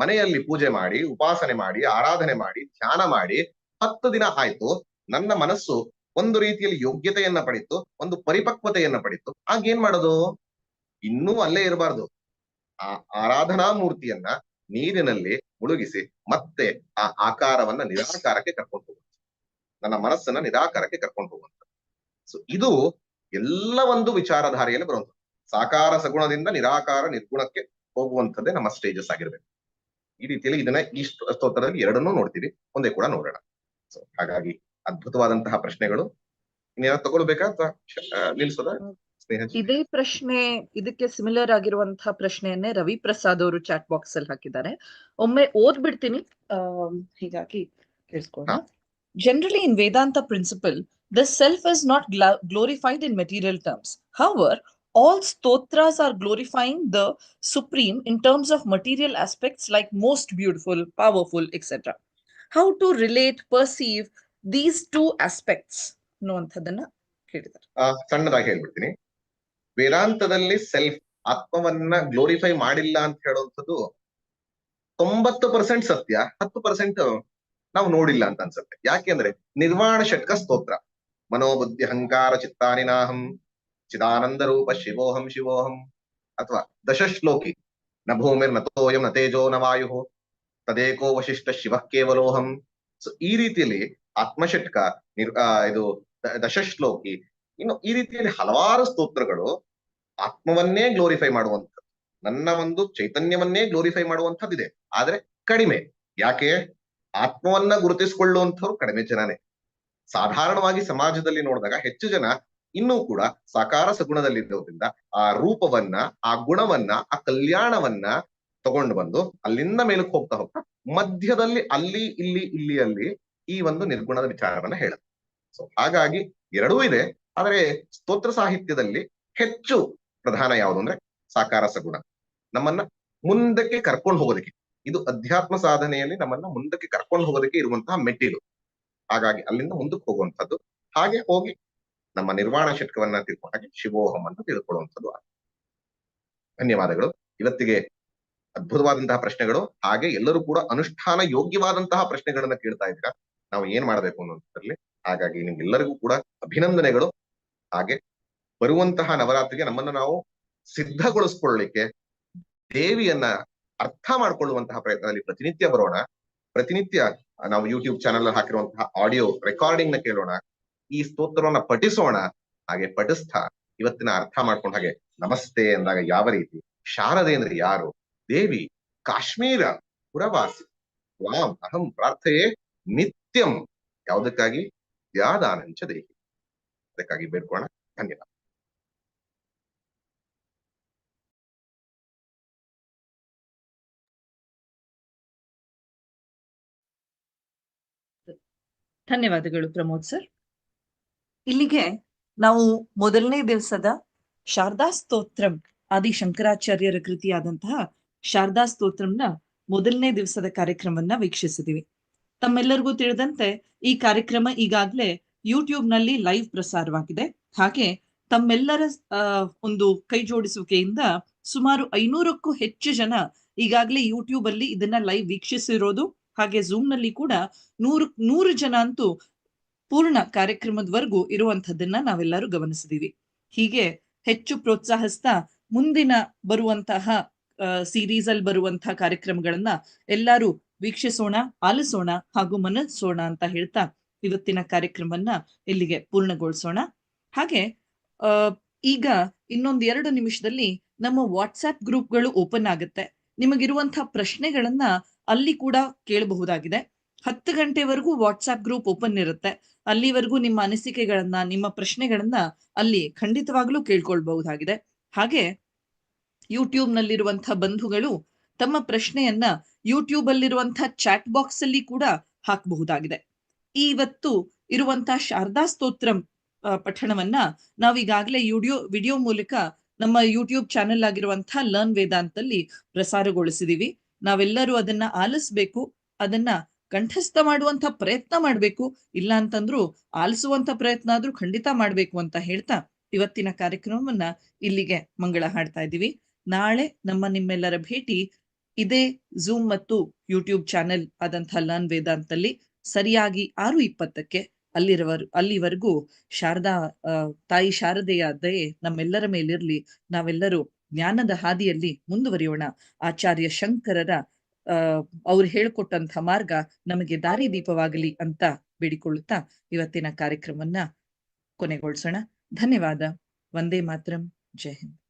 ಮನೆಯಲ್ಲಿ ಪೂಜೆ ಮಾಡಿ, ಉಪಾಸನೆ ಮಾಡಿ, ಆರಾಧನೆ ಮಾಡಿ, ಧ್ಯಾನ ಮಾಡಿ ಹತ್ತು ದಿನ ಆಯ್ತು. ನನ್ನ ಮನಸ್ಸು ಒಂದು ರೀತಿಯಲ್ಲಿ ಯೋಗ್ಯತೆಯನ್ನ ಪಡಿತು ಒಂದು ಪರಿಪಕ್ವತೆಯನ್ನ ಪಡಿತು ಆಗೇನ್ ಮಾಡೋದು? ಇನ್ನೂ ಅಲ್ಲೇ ಇರಬಾರ್ದು. ಆ ಆರಾಧನಾ ಮೂರ್ತಿಯನ್ನ ನೀರಿನಲ್ಲಿ ಮುಳುಗಿಸಿ ಮತ್ತೆ ಆ ಆಕಾರವನ್ನ ನಿರಾಕಾರಕ್ಕೆ ಕರ್ಕೊಂಡು ಹೋಗುವಂತ ನನ್ನ ಮನಸ್ಸನ್ನ ನಿರಾಕಾರಕ್ಕೆ ಕರ್ಕೊಂಡು ಹೋಗುವಂತ ಸೊ ಇದು ಎಲ್ಲ ಒಂದು ವಿಚಾರಧಾರೆಯಲ್ಲಿ ಬರುವಂಥದ್ದು. ಸಾಕಾರ ಸಗುಣದಿಂದ ನಿರಾಕಾರ ನಿರ್ಗುಣಕ್ಕೆ ಹೋಗುವಂಥದ್ದೇ ನಮ್ಮ ಸ್ಟೇಜಸ್ ಆಗಿರ್ಬೇಕು. ಈ ರೀತಿಯಲ್ಲಿ ಇದನ್ನ ಈ ಸ್ತೋ- ಸ್ತೋತ್ರದಲ್ಲಿ ಎರಡನ್ನೂ ನೋಡ್ತೀವಿ. ಒಂದೇ ಕೂಡ ನೋಡೋಣ. ಸೊ ಹಾಗಾಗಿ ಅದ್ಭುತವಾದಂತಹ ಪ್ರಶ್ನೆಗಳು. ಇನ್ನೇನ ತಗೊಳ್ಬೇಕಾ ಅಥವಾ ನಿಲ್ಸೋದ ಇದೇ ಪ್ರಶ್ನೆ ಇದಕ್ಕೆ ಸಿಮಿಲರ್ ಆಗಿರುವಂತಹ ಪ್ರಶ್ನೆಯನ್ನೇ ರವಿ ಪ್ರಸಾದ್ ಅವರು ಚಾಟ್ ಬಾಕ್ಸ್ ಅಲ್ಲಿ ಹಾಕಿದ್ದಾರೆ. ಒಮ್ಮೆ ಓದ್ಬಿಡ್ತೀನಿ. ಹೀಗಾಗಿ ಕೇಳಿಸ್ಕೊಳ್ಳೋಣ. Generally in Vedanta principle the self is not glorified in material terms however However, all stotras are glorifying the supreme in terms of material aspects like most beautiful, powerful, etc. How to relate, perceive these two aspects? ಅನ್ನುವಂಥದ್ದನ್ನ ಕೇಳಿದ್ದಾರೆ ಸಣ್ಣದಾಗಿ ಹೇಳ್ಬಿಡ್ತೀನಿ ವೇದಾಂತದಲ್ಲಿ self ಆತ್ಮವನ್ನ glorify ಮಾಡಿಲ್ಲ ಅಂತ ಹೇಳುವಂಥದ್ದು ತೊಂಬತ್ತು percent ಸತ್ಯ ಹತ್ತು ಪರ್ಸೆಂಟ್ ನಾವು ನೋಡಿಲ್ಲ ಅಂತ ಅನ್ಸುತ್ತೆ ಯಾಕೆಂದ್ರೆ ನಿರ್ವಾಣ ಷಟ್ಕ ಸ್ತೋತ್ರ ಮನೋಬುದ್ಧಿ ಅಹಂಕಾರ ಚಿತ್ತಾನಿನಾಹಂ ಚಿದಾನಂದ ರೂಪ ಶಿವೋಹಂ ಶಿವೋಹಂ ಅಥವಾ ದಶಶ್ಲೋಕಿ ನ ಭೂಮಿರ್ನ ತೋಯಂ ನ ತೇಜೋ ನ ವಾಯು ತದೇಕೋ ವಶಿಷ್ಠ ಶಿವ ಕೇವಲೋಹಂ ಸೊ ಈ ರೀತಿಯಲ್ಲಿ ಆತ್ಮಷಟ್ಕ ನಿರ್ ಇದು ದಶಶ್ಲೋಕಿ ಇನ್ನು ಈ ರೀತಿಯಲ್ಲಿ ಹಲವಾರು ಸ್ತೋತ್ರಗಳು ಆತ್ಮವನ್ನೇ ಗ್ಲೋರಿಫೈ ಮಾಡುವಂಥದ್ದು. ನನ್ನ ಒಂದು ಚೈತನ್ಯವನ್ನೇ ಗ್ಲೋರಿಫೈ ಮಾಡುವಂಥದ್ದಿದೆ. ಆದ್ರೆ ಕಡಿಮೆ. ಯಾಕೆ? ಆತ್ಮವನ್ನ ಗುರುತಿಸಿಕೊಳ್ಳುವಂಥವ್ರು ಕಡಿಮೆ ಜನನೇ. ಸಾಧಾರಣವಾಗಿ ಸಮಾಜದಲ್ಲಿ ನೋಡಿದಾಗ ಹೆಚ್ಚು ಜನ ಇನ್ನೂ ಕೂಡ ಸಾಕಾರ ಸಗುಣದಲ್ಲಿರೋದ್ರಿಂದ ಆ ರೂಪವನ್ನ, ಆ ಗುಣವನ್ನ, ಆ ಕಲ್ಯಾಣವನ್ನ ತಗೊಂಡು ಬಂದು ಅಲ್ಲಿಂದ ಮೇಲಕ್ಕೆ ಹೋಗ್ತಾ ಹೋಗ್ತಾ ಮಧ್ಯದಲ್ಲಿ ಅಲ್ಲಿ, ಇಲ್ಲಿ ಇಲ್ಲಿ ಅಲ್ಲಿ ಈ ಒಂದು ನಿರ್ಗುಣದ ವಿಚಾರವನ್ನ ಹೇಳುತ್ತೆ. ಸೊ ಹಾಗಾಗಿ ಎರಡೂ ಇದೆ, ಆದರೆ ಸ್ತೋತ್ರ ಸಾಹಿತ್ಯದಲ್ಲಿ ಹೆಚ್ಚು ಪ್ರಧಾನ ಯಾವುದು ಅಂದ್ರೆ ಸಾಕಾರ ಸಗುಣ. ನಮ್ಮನ್ನ ಮುಂದಕ್ಕೆ ಕರ್ಕೊಂಡು ಹೋಗೋದಕ್ಕೆ, ಇದು ಅಧ್ಯಾತ್ಮ ಸಾಧನೆಯಲ್ಲಿ ನಮ್ಮನ್ನ ಮುಂದಕ್ಕೆ ಕರ್ಕೊಂಡು ಹೋಗೋದಕ್ಕೆ ಇರುವಂತಹ ಮೆಟ್ಟಿಲು. ಹಾಗಾಗಿ ಅಲ್ಲಿಂದ ಮುಂದಕ್ಕೆ ಹೋಗುವಂತಹದ್ದು ಹಾಗೆ ಹೋಗಿ ನಮ್ಮ ನಿರ್ವಾಣ ಷಟ್ಕವನ್ನ ತಿಳ್ಕೊಂಡಾಗ ಹಾಗೆ ಶಿವೋಹಂ ಅಂತ ತಿಳ್ಕೊಳ್ಳುವಂಥದ್ದು ಧನ್ಯವಾದಗಳು. ಇವತ್ತಿಗೆ ಅದ್ಭುತವಾದಂತಹ ಪ್ರಶ್ನೆಗಳು, ಹಾಗೆ ಎಲ್ಲರೂ ಕೂಡ ಅನುಷ್ಠಾನ ಯೋಗ್ಯವಾದಂತಹ ಪ್ರಶ್ನೆಗಳನ್ನ ಕೇಳ್ತಾ ಇದ್ದೀರಾ? ನಾವು ಏನ್ ಮಾಡ್ಬೇಕು ಅನ್ನೋದ್ರಲ್ಲಿ? ಹಾಗಾಗಿ ನಿಮ್ಗೆಲ್ಲರಿಗೂ ಕೂಡ ಅಭಿನಂದನೆಗಳು. ಹಾಗೆ ಬರುವಂತಹ ನವರಾತ್ರಿಗೆ ನಮ್ಮನ್ನ ನಾವು ಸಿದ್ಧಗೊಳಿಸ್ಕೊಳ್ಳಿಕ್ಕೆ ದೇವಿಯನ್ನ ಅರ್ಥ ಮಾಡ್ಕೊಳ್ಳುವಂತಹ ಪ್ರಯತ್ನದಲ್ಲಿ ಪ್ರತಿನಿತ್ಯ ಬರೋಣ. ಪ್ರತಿನಿತ್ಯ ನಾವು ಯೂಟ್ಯೂಬ್ ಚಾನೆಲ್ ಹಾಕಿರುವಂತಹ ಆಡಿಯೋ ರೆಕಾರ್ಡಿಂಗ್ನ ಕೇಳೋಣ. ಈ ಸ್ತೋತ್ರವನ್ನ ಪಠಿಸೋಣ. ಹಾಗೆ ಪಠಿಸ್ತಾ ಇವತ್ತಿನ ಅರ್ಥ ಮಾಡ್ಕೊಂಡ ಹಾಗೆ ನಮಸ್ತೆ ಅಂದಾಗ ಯಾವ ರೀತಿ? ಶಾರದೆ ಅಂದ್ರೆ ಯಾರು? ದೇವಿ, ಕಾಶ್ಮೀರ, ಪುರವಾಸಿ. ವಾಮ್ ಅಹಂ ಪ್ರಾರ್ಥೆಯೇ ನಿತ್ಯಂ. ಯಾವುದಕ್ಕಾಗಿ? ಯಾದಾನಂಚ ದೇಹಿ. ಅದಕ್ಕಾಗಿ ಬೇಡ್ಕೋಣ. ಧನ್ಯವಾದ. ಧನ್ಯವಾದಗಳು ಪ್ರಮೋದ್ ಸರ್. ಇಲ್ಲಿಗೆ ನಾವು ಮೊದಲನೇ ದಿವಸದ ಶಾರದಾ ಸ್ತೋತ್ರಂ ಆದಿ ಶಂಕರಾಚಾರ್ಯರ ಕೃತಿಯಾದಂತಹ ಶಾರದಾ ಸ್ತೋತ್ರಂನ ಮೊದಲನೇ ದಿವಸದ ಕಾರ್ಯಕ್ರಮವನ್ನ ವೀಕ್ಷಿಸಿದಿವಿ. ತಮ್ಮೆಲ್ಲರಿಗೂ ತಿಳಿದಂತೆ ಈ ಕಾರ್ಯಕ್ರಮ ಈಗಾಗಲೇ ಯೂಟ್ಯೂಬ್ನಲ್ಲಿ ಲೈವ್ ಪ್ರಸಾರವಾಗಿದೆ. ಹಾಗೆ ತಮ್ಮೆಲ್ಲರ ಒಂದು ಕೈ ಜೋಡಿಸುವಿಕೆಯಿಂದ ಸುಮಾರು ಐನೂರಕ್ಕೂ ಹೆಚ್ಚು ಜನ ಈಗಾಗಲೇ ಯೂಟ್ಯೂಬ್ ಅಲ್ಲಿ ಇದನ್ನ ಲೈವ್ ವೀಕ್ಷಿಸಿರೋದು. ಹಾಗೆ ಝೂಮ್ನಲ್ಲಿ ಕೂಡ ನೂರು ನೂರು ಜನ ಅಂತೂ ಪೂರ್ಣ ಕಾರ್ಯಕ್ರಮದವರೆಗೂ ಇರುವಂತದ್ದನ್ನ ನಾವೆಲ್ಲರೂ ಗಮನಿಸಿದೀವಿ. ಹೀಗೆ ಹೆಚ್ಚು ಪ್ರೋತ್ಸಾಹಿಸ್ತಾ ಮುಂದಿನ ಬರುವಂತಹ ಸೀರೀಸ್ ಅಲ್ಲಿ ಬರುವಂತಹ ಕಾರ್ಯಕ್ರಮಗಳನ್ನ ಎಲ್ಲರೂ ವೀಕ್ಷಿಸೋಣ, ಆಲಿಸೋಣ ಹಾಗೂ ಮನಸ್ಸೋಣ ಅಂತ ಹೇಳ್ತಾ ಇವತ್ತಿನ ಕಾರ್ಯಕ್ರಮವನ್ನ ಇಲ್ಲಿಗೆ ಪೂರ್ಣಗೊಳಿಸೋಣ. ಹಾಗೆ ಈಗ ಇನ್ನೊಂದ್ ಎರಡು ನಿಮಿಷದಲ್ಲಿ ನಮ್ಮ ವಾಟ್ಸ್ಆಪ್ ಗ್ರೂಪ್ಗಳು ಓಪನ್ ಆಗುತ್ತೆ. ನಿಮಗಿರುವಂತಹ ಪ್ರಶ್ನೆಗಳನ್ನ ಅಲ್ಲಿ ಕೂಡ ಕೇಳಬಹುದಾಗಿದೆ. ಹತ್ತು ಗಂಟೆವರೆಗೂ ವಾಟ್ಸ್ಆಪ್ ಗ್ರೂಪ್ ಓಪನ್ ಇರುತ್ತೆ. ಅಲ್ಲಿವರೆಗೂ ನಿಮ್ಮ ಅನಿಸಿಕೆಗಳನ್ನ, ನಿಮ್ಮ ಪ್ರಶ್ನೆಗಳನ್ನ ಅಲ್ಲಿ ಖಂಡಿತವಾಗ್ಲೂ ಕೇಳ್ಕೊಳ್ಬಹುದಾಗಿದೆ. ಹಾಗೆ ಯೂಟ್ಯೂಬ್ ನಲ್ಲಿರುವಂತಹ ಬಂಧುಗಳು ತಮ್ಮ ಪ್ರಶ್ನೆಯನ್ನ ಯೂಟ್ಯೂಬ್ ಅಲ್ಲಿರುವಂತಹ ಚಾಟ್ ಬಾಕ್ಸ್ ಅಲ್ಲಿ ಕೂಡ ಹಾಕಬಹುದಾಗಿದೆ. ಇವತ್ತು ಇರುವಂತಹ ಶಾರದಾ ಸ್ತೋತ್ರಂ ಪಠಣವನ್ನ ನಾವೀಗಾಗಲೇ ವಿಡಿಯೋ ವಿಡಿಯೋ ಮೂಲಕ ನಮ್ಮ ಯೂಟ್ಯೂಬ್ ಚಾನೆಲ್ ಆಗಿರುವಂತಹ ಲರ್ನ್ ವೇದಾಂತಲ್ಲಿ ಪ್ರಸಾರಗೊಳಿಸಿದೀವಿ. ನಾವೆಲ್ಲರೂ ಅದನ್ನ ಆಲಿಸ್ಬೇಕು. ಅದನ್ನ ಕಂಠಸ್ಥ ಮಾಡುವಂತ ಪ್ರಯತ್ನ ಮಾಡ್ಬೇಕು, ಇಲ್ಲ ಅಂತಂದ್ರು ಆಲಿಸುವಂತ ಪ್ರಯತ್ನ ಆದ್ರೂ ಖಂಡಿತ ಮಾಡ್ಬೇಕು ಅಂತ ಹೇಳ್ತಾ ಇವತ್ತಿನ ಕಾರ್ಯಕ್ರಮವನ್ನ ಇಲ್ಲಿಗೆ ಮಂಗಳ ಹಾಡ್ತಾ ಇದ್ದೀವಿ. ನಾಳೆ ನಮ್ಮ ನಿಮ್ಮೆಲ್ಲರ ಭೇಟಿ ಇದೇ ಝೂಮ್ ಮತ್ತು ಯೂಟ್ಯೂಬ್ ಚಾನೆಲ್ ಆದಂತಹ ಲರ್ನ್ ವೇದಾಂತಲ್ಲಿ ಸರಿಯಾಗಿ ಆರು ಇಪ್ಪತ್ತಕ್ಕೆ ಅಲ್ಲಿರುವ ಅಲ್ಲಿವರೆಗೂ ಶಾರದಾ ತಾಯಿ ಶಾರದೆಯ ದಯೆ ನಮ್ಮೆಲ್ಲರ ಮೇಲಿರ್ಲಿ. ನಾವೆಲ್ಲರೂ ಜ್ಞಾನದ ಹಾದಿಯಲ್ಲಿ ಮುಂದುವರಿಯೋಣ. ಆಚಾರ್ಯ ಶಂಕರರ ಆ, ಅವ್ರು ಹೇಳ್ಕೊಟ್ಟಂತ ಮಾರ್ಗ ನಮಗೆ ದಾರಿ ದೀಪವಾಗಲಿ ಅಂತ ಬೇಡಿಕೊಳ್ಳುತ್ತಾ ಇವತ್ತಿನ ಕಾರ್ಯಕ್ರಮವನ್ನ ಕೊನೆಗೊಳಿಸೋಣ. ಧನ್ಯವಾದ. ವಂದೇ ಮಾತರಂ. ಜೈ ಹಿಂದ್.